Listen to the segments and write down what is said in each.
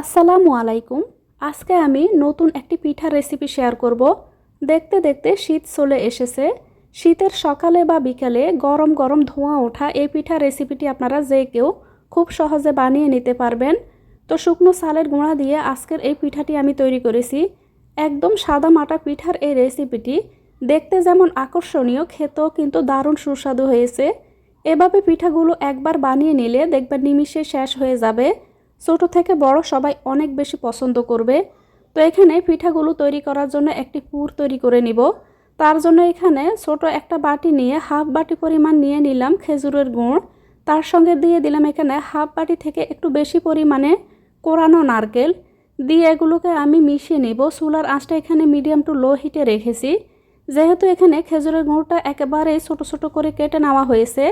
আসসালামু আলাইকুম। আজকে আমি নতুন একটি পিঠার রেসিপি শেয়ার করব। দেখতে দেখতে শীত চলে এসেছে। শীতের সকালে বা বিকালে গরম গরম ধোঁয়া ওঠা এই পিঠার রেসিপিটি আপনারা যে কেউ খুব সহজে বানিয়ে নিতে পারবেন। তো শুকনো সালের গুঁড়া দিয়ে আজকের এই পিঠাটি আমি তৈরি করেছি। একদম সাদা মাটা পিঠার এই রেসিপিটি দেখতে যেমন আকর্ষণীয়, খেতেও কিন্তু দারুণ সুস্বাদু হয়েছে। এভাবে পিঠাগুলো একবার বানিয়ে নিলে দেখবেন নিমিষে শেষ হয়ে যাবে। ছোট থেকে বড় সবাই অনেক বেশি পছন্দ করবে। তো এখানে পিঠাগুলো তৈরি করার জন্য একটি পুর তৈরি করে নিব। তার জন্য এখানে ছোট একটা বাটি নিয়ে হাফ বাটি পরিমাণ নিয়ে নিলাম খেজুরের গুড়। তার সঙ্গে দিয়ে দিলাম এখানে হাফ বাটি থেকে একটু বেশি পরিমাণে কোরানো নারকেল। দিয়ে এগুলোকে আমি মিশিয়ে নিব। চুলার আঁচটা এখানে মিডিয়াম টু লো হিটে রেখেছি। যেহেতু এখানে খেজুরের গুঁড়টা একেবারেই ছোট ছোট করে কেটে নেওয়া হয়েছে,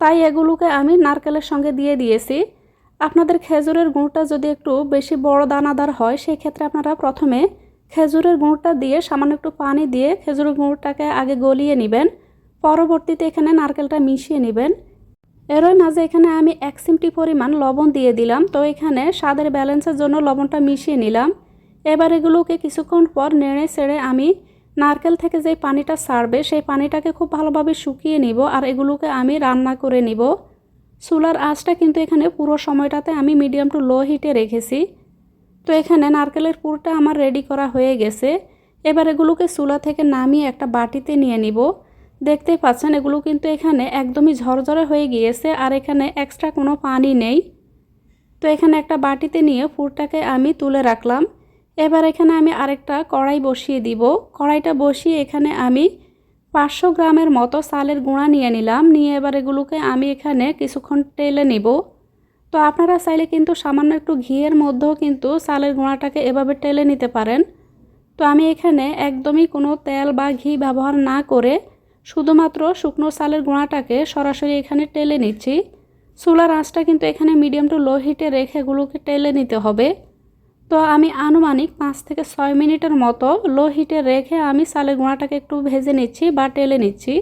তাই এগুলোকে আমি নারকেলের সঙ্গে দিয়ে দিয়েছি। আপনাদের খেজুরের গুঁড়টা যদি একটু বেশি বড় দানাদার হয় সেই ক্ষেত্রে আপনারা প্রথমে খেজুরের গুঁড়টা দিয়ে সামান্য একটু পানি দিয়ে খেজুরের গুঁড়টাকে আগে গলিয়ে নেবেন। পরবর্তীতে এখানে নারকেলটা মিশিয়ে নেবেন। এরই মাঝে এখানে আমি এক সিমটি পরিমাণ লবণ দিয়ে দিলাম। তো এখানে স্বাদের ব্যালেন্সের জন্য লবণটা মিশিয়ে নিলাম। এবার এগুলোকে কিছুক্ষণ পর নেড়ে ছেড়ে আমি নারকেল থেকে যে পানিটা ছাড়বে সেই পানিটাকে খুব ভালোভাবে শুকিয়ে নিব আর এগুলোকে আমি রান্না করে নিব। চুলার আঁচটা কিন্তু এখানে পুরো সময়টাতে আমি মিডিয়াম টু লো হিটে রেখেছি। তো এখানে নারকেলের পুরটা আমার রেডি করা হয়ে গেছে। এবার এগুলোকে চুলা থেকে নামিয়ে একটা বাটিতে নিয়ে নিব। দেখতেই পাচ্ছেন, এগুলো কিন্তু এখানে একদমই ঝরঝরে হয়ে গিয়েছে আর এখানে এক্সট্রা কোনো পানি নেই। তো এখানে একটা বাটিতে নিয়ে পুরটাকে আমি তুলে রাখলাম। এবার এখানে আমি আরেকটা কড়াই বসিয়ে দিব। কড়াইটা বসিয়ে এখানে আমি পাঁচশো গ্রামের মতো চালের গুঁড়া নিয়ে নিলাম। নিয়ে এবার এগুলোকে আমি এখানে কিছুক্ষণ টেলে নিব। তো আপনারা চাইলে কিন্তু সামান্য একটু ঘিয়ের মধ্যেও কিন্তু চালের গুঁড়াটাকে এভাবে টেলে নিতে পারেন। তো আমি এখানে একদমই কোনো তেল বা ঘি ব্যবহার না করে শুধুমাত্র শুকনো চালের গুঁড়াটাকে সরাসরি এখানে টেলে নিচ্ছি। চুলার আঁচটা কিন্তু এখানে মিডিয়াম টু লো হিটে রেখে এগুলোকে টেলে নিতে হবে। তো আমি আনুমানিক পাঁচ থেকে ছয় মিনিটের মতো লো হিটে রেখে আমি চালের গুঁড়াটাকে একটু ভেজে নিচ্ছি বা টেলে নিচ্ছি।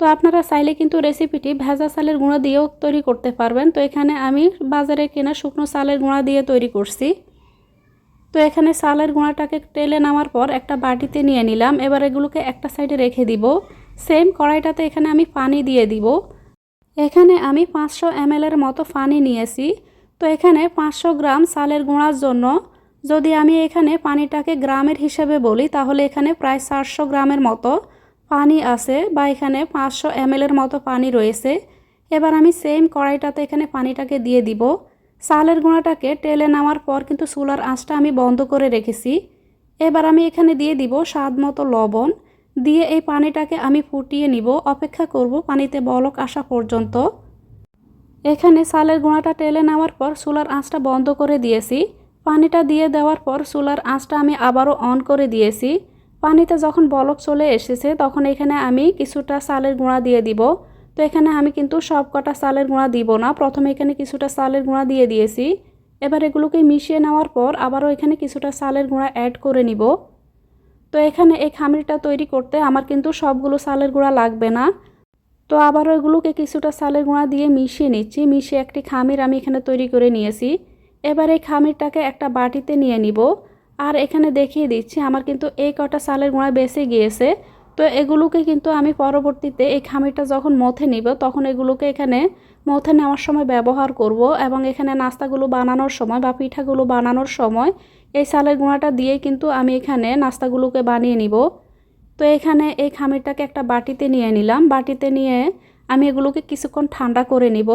তো আপনারা চাইলে কিন্তু রেসিপিটি ভেজা চালের গুঁড়া দিয়েও তৈরি করতে পারবেন। তো এখানে আমি বাজারে কেনা শুকনো চালের গুঁড়া দিয়ে তৈরি করছি। তো এখানে চালের গুঁড়াটাকে টেলে নামার পর একটা বাটিতে নিয়ে নিলাম। এবার এগুলোকে একটা সাইডে রেখে দিব। সেম কড়াইটাতে এখানে আমি পানি দিয়ে দিব। এখানে আমি পাঁচশো এর মতো পানি নিয়েছি। তো এখানে পাঁচশো গ্রাম চালের গুঁড়ার জন্য যদি আমি এখানে পানিটাকে গ্রামের হিসেবে বলি, তাহলে এখানে প্রায় চারশো গ্রামের মতো পানি আছে বা এখানে পাঁচশো এর মতো পানি রয়েছে। এবার আমি সেম কড়াইটাতে এখানে পানিটাকে দিয়ে দিব। চালের গুঁড়াটাকে টেলে নেওয়ার পর কিন্তু চুলার আঁচটা আমি বন্ধ করে রেখেছি। এবার আমি এখানে দিয়ে দিব স্বাদ মতো লবণ। দিয়ে এই পানিটাকে আমি ফুটিয়ে নিব। অপেক্ষা করব পানিতে বলক আসা পর্যন্ত। এখানে সালের গুঁড়াটা টেলে নেওয়ার পর চুলার আঁচটা বন্ধ করে দিয়েছি। পানিটা দিয়ে দেওয়ার পর চুলার আঁচটা আমি আবারও অন করে দিয়েছি। পানিতে যখন বলক চলে এসেছে, তখন এখানে আমি কিছুটা সালের গুঁড়া দিয়ে দিব। তো এখানে আমি কিন্তু সব কটা চালের গুঁড়া দিব না। প্রথমে এখানে কিছুটা সালের গুঁড়া দিয়ে দিয়েছি। এবার এগুলোকে মিশিয়ে নেওয়ার পর আবারও এখানে কিছুটা সালের গুঁড়া অ্যাড করে নিব। তো এখানে এই খামিরটা তৈরি করতে আমার কিন্তু সবগুলো চালের গুঁড়া লাগবে না। তো আবার ওইগুলোকে কিছুটা চালের গুঁড়া দিয়ে মিশিয়ে নিচ্ছি, মিশিয়ে একটি খামির আমি এখানে তৈরি করে নিয়েছি। এবার এই খামিরটাকে একটা বাটিতে নিয়ে নিব। আর এখানে দেখিয়ে দিচ্ছি, আমার কিন্তু এই কটা চালের গুঁড়া বেঁচে গিয়েছে। তো এগুলোকে কিন্তু আমি পরবর্তীতে এই খামিরটা যখন মথে নিব, তখন এগুলোকে এখানে মথে নেওয়ার সময় ব্যবহার করব এবং এখানে নাস্তাগুলো বানানোর সময় বা পিঠাগুলো বানানোর সময় এই চালের গুঁড়াটা দিয়ে কিন্তু আমি এখানে নাস্তাগুলোকে বানিয়ে নিব। তো এখানে এই খামিরটাকে একটা বাটিতে নিয়ে নিলাম। বাটিতে নিয়ে আমি এগুলোকে কিছুক্ষণ ঠান্ডা করে নিব।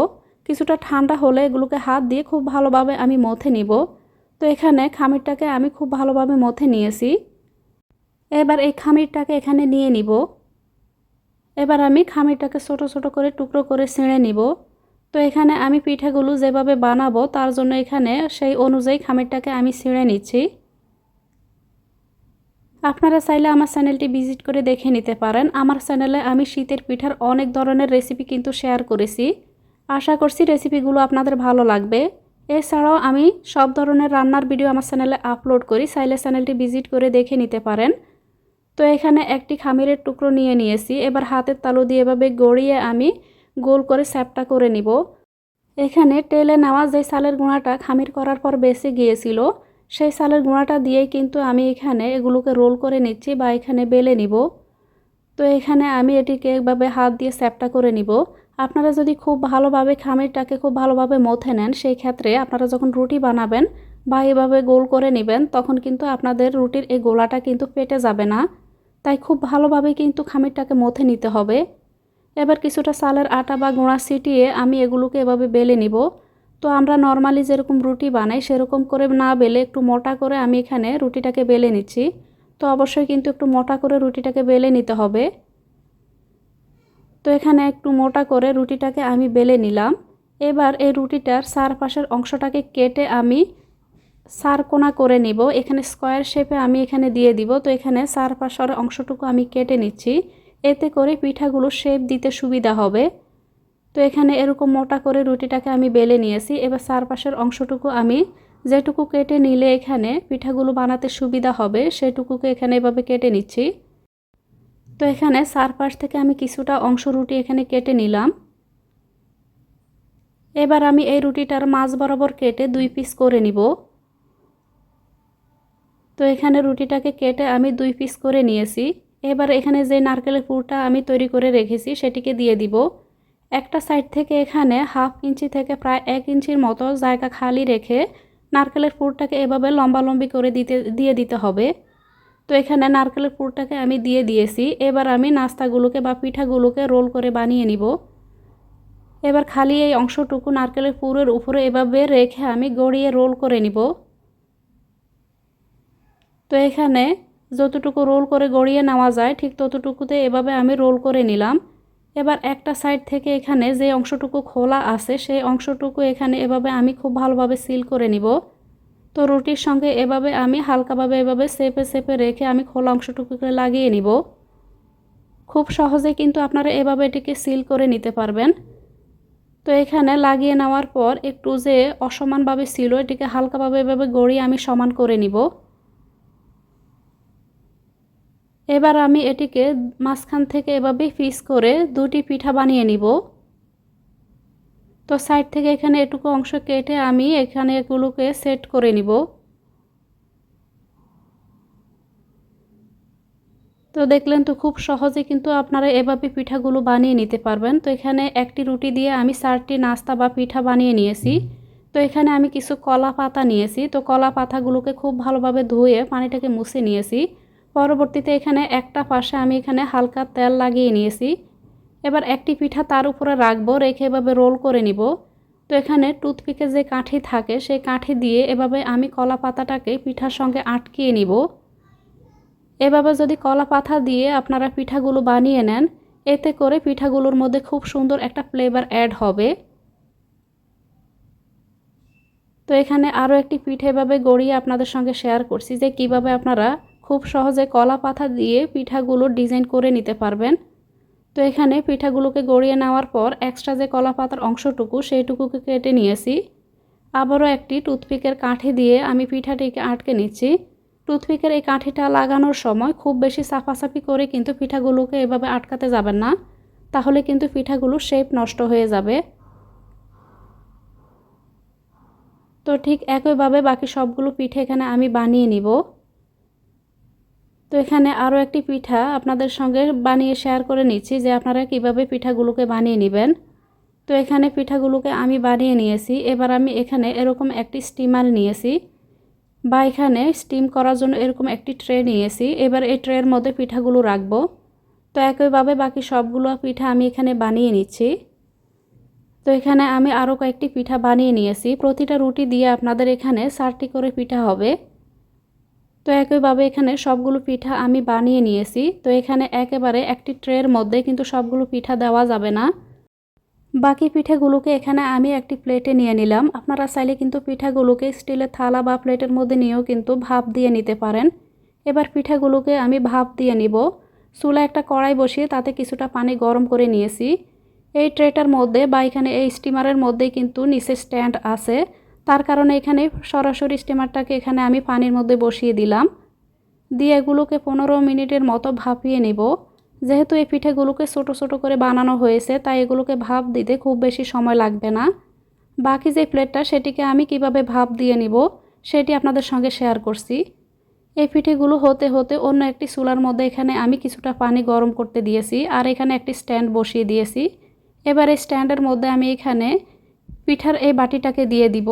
কিছুটা ঠান্ডা হলে এগুলোকে হাত দিয়ে খুব ভালোভাবে আমি মথে নিব। তো এখানে খামিরটাকে আমি খুব ভালোভাবে মথে নিয়েছি। এবার এই খামিরটাকে এখানে নিয়ে নিব। এবার আমি খামিরটাকে ছোট ছোট করে টুকরো করে ছিঁড়ে নিব। তো এখানে আমি পিঠাগুলো যেভাবে বানাবো, তার জন্য এখানে সেই অনুযায়ী খামিরটাকে আমি ছিঁড়ে নিচ্ছি। আপনারা চাইলে আমার চ্যানেলটি ভিজিট করে দেখে নিতে পারেন। আমার চ্যানেলে আমি শীতের পিঠার অনেক ধরনের রেসিপি কিন্তু শেয়ার করেছি। আশা করছি রেসিপিগুলো আপনাদের ভালো লাগবে। এছাড়াও আমি সব ধরনের রান্নার ভিডিও আমার চ্যানেলে আপলোড করি, চাইলে চ্যানেলটি ভিজিট করে দেখে নিতে পারেন। তো এখানে একটি খামিরের টুকরো নিয়ে নিয়েছি। এবার হাতের তালু দিয়ে এভাবে গড়িয়ে আমি গোল করে স্যাপটা করে নিব। এখানে টেলে নেওয়া যে সালের গুঁড়াটা খামির করার পর বেঁচে গিয়েছিল, সেই সালের গুঁড়াটা দিয়েই কিন্তু আমি এখানে এগুলোকে রোল করে নিচ্ছি বা এখানে বেলে নিব। তো এখানে আমি এটিকে একভাবে হাত দিয়ে স্যাপটা করে নিব। আপনারা যদি খুব ভালোভাবে খামিরটাকে খুব ভালোভাবে মথে নেন, সেই ক্ষেত্রে আপনারা যখন রুটি বানাবেন বা এভাবে গোল করে নেবেন, তখন কিন্তু আপনাদের রুটির এই গোলাটা কিন্তু পেটে যাবে না। তাই খুব ভালোভাবে কিন্তু খামিরটাকে মথে নিতে হবে। এবার কিছুটা চালের আটা বা গুঁড়া ছিটিয়ে আমি এগুলোকে এভাবে বেলে নিব। তো আমরা নর্মালি যেরকম রুটি বানাই সেরকম করে না বেলে একটু মোটা করে আমি এখানে রুটিটাকে বেলে নিচ্ছি। তো অবশ্যই কিন্তু একটু মোটা করে রুটিটাকে বেলে নিতে হবে। তো এখানে একটু মোটা করে রুটিটাকে আমি বেলে নিলাম। এবার এই রুটিটার চারপাশের অংশটাকে কেটে আমি সারকোনা করে নিব। এখানে স্কোয়ার শেপে আমি এখানে দিয়ে দিব। তো এখানে চারপাশের অংশটুকু আমি কেটে নিচ্ছি। এতে করে পিঠাগুলো শেপ দিতে সুবিধা হবে। তো এখানে এরকম মোটা করে রুটিটাকে আমি বেলে নিয়েছি। এবার চারপাশের অংশটুকু আমি যেটুকু কেটে নিলে এখানে পিঠাগুলো বানাতে সুবিধা হবে, সেটুকুকে এখানে এভাবে কেটে নিচ্ছি। তো এখানে চারপাশ থেকে আমি কিছুটা অংশ রুটি এখানে কেটে নিলাম। এবার আমি এই রুটিটার মাছ বরাবর কেটে দুই পিস করে নিব। তো এখানে রুটিটাকে কেটে আমি দুই পিস করে নিয়েছি। এবার এখানে যে নারকেলের পুরটা আমি তৈরি করে রেখেছি, সেটিকে দিয়ে দিব। একটা সাইড থেকে এখানে হাফ ইঞ্চি থেকে প্রায় এক ইঞ্চির মতো জায়গা খালি রেখে নারকেলের পুরটাকে এভাবে লম্বালম্বি করে দিতে, দিয়ে দিতে হবে। তো এখানে নারকেলের পুরটাকে আমি দিয়ে দিয়েছি। এবার আমি নাস্তাগুলোকে বা পিঠাগুলোকে রোল করে বানিয়ে নিব। এবার খালি এই অংশটুকু নারকেলের পুরের উপরে এভাবে রেখে আমি গড়িয়ে রোল করে নিব। তো এখানে যতটুকু রোল করে গড়িয়ে নেওয়া যায়, ঠিক ততটুকুতে এভাবে আমি রোল করে নিলাম। এবার একটা সাইড থেকে এখানে যে অংশটুকু খোলা আছে, সেই অংশটুকু এখানে এভাবে আমি খুব ভালোভাবে সিল করে নিব। তো রুটির সঙ্গে এভাবে আমি হালকাভাবে এভাবে সেপে সেপে রেখে আমি খোলা অংশটুকুকে লাগিয়ে নিব। খুব সহজে কিন্তু আপনারা এভাবে এটিকে সিল করে নিতে পারবেন। তো এখানে লাগিয়ে নেওয়ার পর একটু যে অসমানভাবে ছিল এটিকে হালকাভাবে এভাবে গড়িয়ে আমি সমান করে নিব। এবার আমি এটিকে মাঝখান থেকে এভাবে পিস করে দুটি পিঠা বানিয়ে নিব। তো সাইড থেকে এখানে এটুকু অংশ কেটে আমি এখানে এগুলোকে সেট করে নিব। তো দেখলেন তো খুব সহজে কিন্তু আপনারা এভাবে পিঠাগুলো বানিয়ে নিতে পারবেন। তো এখানে একটি রুটি দিয়ে আমি চারটি নাস্তা বা পিঠা বানিয়ে নিয়েছি। তো এখানে আমি কিছু কলা পাতা নিয়েছি। তো কলা পাতাগুলোকে খুব ভালোভাবে ধুয়ে পানিটাকে মুছে নিয়েছি। পরবর্তীতে এখানে একটা পাশে আমি এখানে হালকা তেল লাগিয়ে নিয়েছি। এবার একটি পিঠা তার উপরে রাখব, রেখে এভাবে রোল করে নিব। তো এখানে টুথপিকে যে কাঠি থাকে, সেই কাঠি দিয়ে এভাবে আমি কলা পাতাটাকে পিঠার সঙ্গে আটকিয়ে নিব। এভাবে যদি কলা পাতা দিয়ে আপনারা পিঠাগুলো বানিয়ে নেন, এতে করে পিঠাগুলোর মধ্যে খুব সুন্দর একটা ফ্লেভার অ্যাড হবে। তো এখানে আরও একটি পিঠে এভাবে গড়িয়ে আপনাদের সঙ্গে শেয়ার করছি যে কীভাবে আপনারা খুব সহজে কলা পাতা দিয়ে পিঠাগুলোর ডিজাইন করে নিতে পারবেন। তো এখানে পিঠাগুলোকে গড়িয়ে নেওয়ার পর এক্সট্রা যে কলা পাতার অংশটুকু সেইটুকুকে কেটে নিয়েছি। আবারও একটি টুথপিকের কাঠি দিয়ে আমি পিঠাটিকে আটকে নিচ্ছি। টুথপিকের এই কাঠিটা লাগানোর সময় খুব বেশি সাফাসাফি করে কিন্তু পিঠাগুলোকে এভাবে আটকাতে যাবেন না। তাহলে কিন্তু পিঠাগুলো শেপ নষ্ট হয়ে যাবে। তো ঠিক একইভাবে বাকি সবগুলো পিঠে এখানে আমি বানিয়ে নিব। তো এখানে আরও একটি পিঠা আপনাদের সঙ্গে বানিয়ে শেয়ার করে নিচ্ছি যে আপনারা কীভাবে পিঠাগুলোকে বানিয়ে নেবেন। তো এখানে পিঠাগুলোকে আমি বানিয়ে নিয়েছি। এবার আমি এখানে এরকম একটি স্টিমার নিয়েছি বা এখানে স্টিম করার জন্য এরকম একটি ট্রে নিয়েছি। এবার এই ট্রের মধ্যে পিঠাগুলো রাখব। তো একইভাবে বাকি সবগুলো পিঠা আমি এখানে বানিয়ে নিচ্ছি। তো এখানে আমি আরও কয়েকটি পিঠা বানিয়ে নিয়েছি। প্রতিটা রুটি দিয়ে আপনাদের এখানে চারটি করে পিঠা হবে। তো একইভাবে এখানে সবগুলো পিঠা আমি বানিয়ে নিয়েছি। তো এখানে একেবারে একটি ট্রের মধ্যে কিন্তু সবগুলো পিঠা দেওয়া যাবে না। বাকি পিঠেগুলোকে এখানে আমি একটি প্লেটে নিয়ে নিলাম। আপনারা চাইলে কিন্তু পিঠাগুলোকে স্টিলের থালা বা প্লেটের মধ্যে নিয়েও কিন্তু ভাপ দিয়ে নিতে পারেন। এবার পিঠাগুলোকে আমি ভাপ দিয়ে নিব। চুলা একটা কড়াই বসিয়ে তাতে কিছুটা পানি গরম করে নিয়েছি। এই ট্রেটার মধ্যে বা এখানে এই স্টিমারের মধ্যেই কিন্তু নিচে স্ট্যান্ড আছে। তার কারণে এখানে সরাসরি স্টিমারটাকে এখানে আমি পানির মধ্যে বসিয়ে দিলাম। দিয়ে এগুলোকে পনেরো মিনিটের মতো ভাপিয়ে নেব। যেহেতু এই পিঠেগুলোকে ছোটো ছোটো করে বানানো হয়েছে, তাই এগুলোকে ভাপ দিতে খুব বেশি সময় লাগবে না। বাকি যে প্লেটটা, সেটিকে আমি কীভাবে ভাপ দিয়ে নিব, সেটি আপনাদের সঙ্গে শেয়ার করছি। এই পিঠেগুলো হতে হতে অন্য একটি চুলার মধ্যে এখানে আমি কিছুটা পানি গরম করতে দিয়েছি আর এখানে একটি স্ট্যান্ড বসিয়ে দিয়েছি। এবার এই স্ট্যান্ডের মধ্যে আমি এখানে পিঠার এই বাটিটাকে দিয়ে দিব।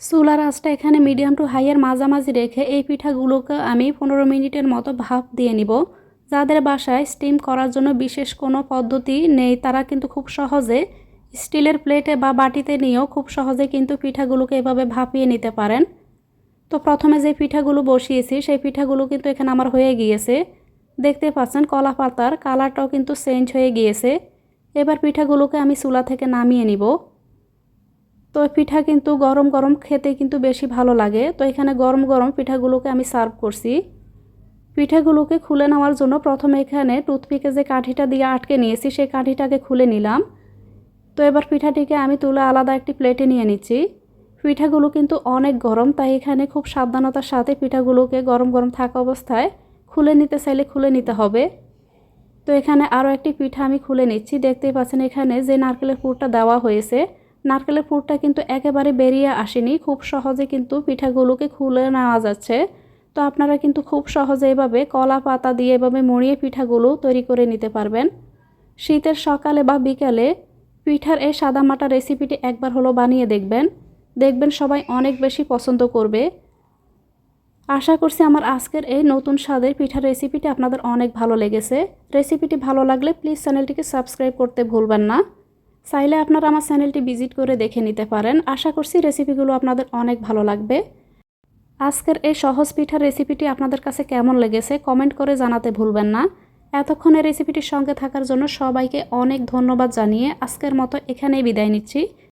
চুলার আঁচটা এখানে মিডিয়াম টু হাইয়ের মাঝামাঝি রেখে এই পিঠাগুলোকে আমি পনেরো মিনিটের মতো ভাপ দিয়ে নিব। যাদের বাসায় স্টিম করার জন্য বিশেষ কোনো পদ্ধতি নেই, তারা কিন্তু খুব সহজে স্টিলের প্লেটে বা বাটিতে নিয়েও খুব সহজে কিন্তু পিঠাগুলোকে এভাবে ভাপিয়ে নিতে পারেন। তো প্রথমে যে পিঠাগুলো বসিয়েছি, সেই পিঠাগুলো কিন্তু এখানে আমার হয়ে গিয়েছে। দেখতে পাচ্ছেন কলা পাতার কালারটাও কিন্তু চেঞ্জ হয়ে গিয়েছে। এবার পিঠাগুলোকে আমি চুলা থেকে নামিয়ে নিব। তো পিঠা কিন্তু গরম গরম খেতে কিন্তু বেশি ভালো লাগে। তো এখানে গরম গরম পিঠাগুলোকে আমি সার্ভ করছি। পিঠাগুলোকে খুলে নেওয়ার জন্য প্রথমে এখানে টুথপিকে যে কাঠিটা দিয়ে আটকে নিয়েছি, সেই কাঠিটাকে খুলে নিলাম। তো এবার পিঠাটিকে আমি তুলে আলাদা একটি প্লেটে নিয়ে নিচ্ছি। পিঠাগুলো কিন্তু অনেক গরম, তাই এখানে খুব সাবধানতার সাথে পিঠাগুলোকে গরম গরম থাকা অবস্থায় খুলে নিতে চাইলে খুলে নিতে হবে। তো এখানে আরও একটি পিঠা আমি খুলে নিচ্ছি। দেখতেই পাচ্ছেন এখানে যে নারকেলের পুরটা দেওয়া হয়েছে নারকেলের পুরটা কিন্তু একেবারে বেরিয়ে আসেনি। খুব সহজে কিন্তু পিঠাগুলোকে খুলে নেওয়া যাচ্ছে। তো আপনারা কিন্তু খুব সহজে এভাবে কলা পাতা দিয়ে এভাবে মুড়িয়ে পিঠাগুলো তৈরি করে নিতে পারবেন। শীতের সকালে বা বিকালে পিঠার এই সাদামাটা রেসিপিটি একবার হলো বানিয়ে দেখবেন। দেখবেন সবাই অনেক বেশি পছন্দ করবে। আশা করছি আমার আজকের এই নতুন স্বাদের পিঠার রেসিপিটি আপনাদের অনেক ভালো লেগেছে। রেসিপিটি ভালো লাগলে প্লিজ চ্যানেলটিকে সাবস্ক্রাইব করতে ভুলবেন না। চাইলে আপনারা আমার চ্যানেলটি ভিজিট করে দেখে নিতে পারেন। আশা করছি রেসিপিগুলো আপনাদের অনেক ভালো লাগবে। আজকের এই সহজ পিঠার রেসিপিটি আপনাদের কাছে কেমন লেগেছে কমেন্ট করে জানাতে ভুলবেন না। এতক্ষণে রেসিপিটির সঙ্গে থাকার জন্য সবাইকে অনেক ধন্যবাদ জানিয়ে আজকের মতো এখানেই বিদায় নিচ্ছি।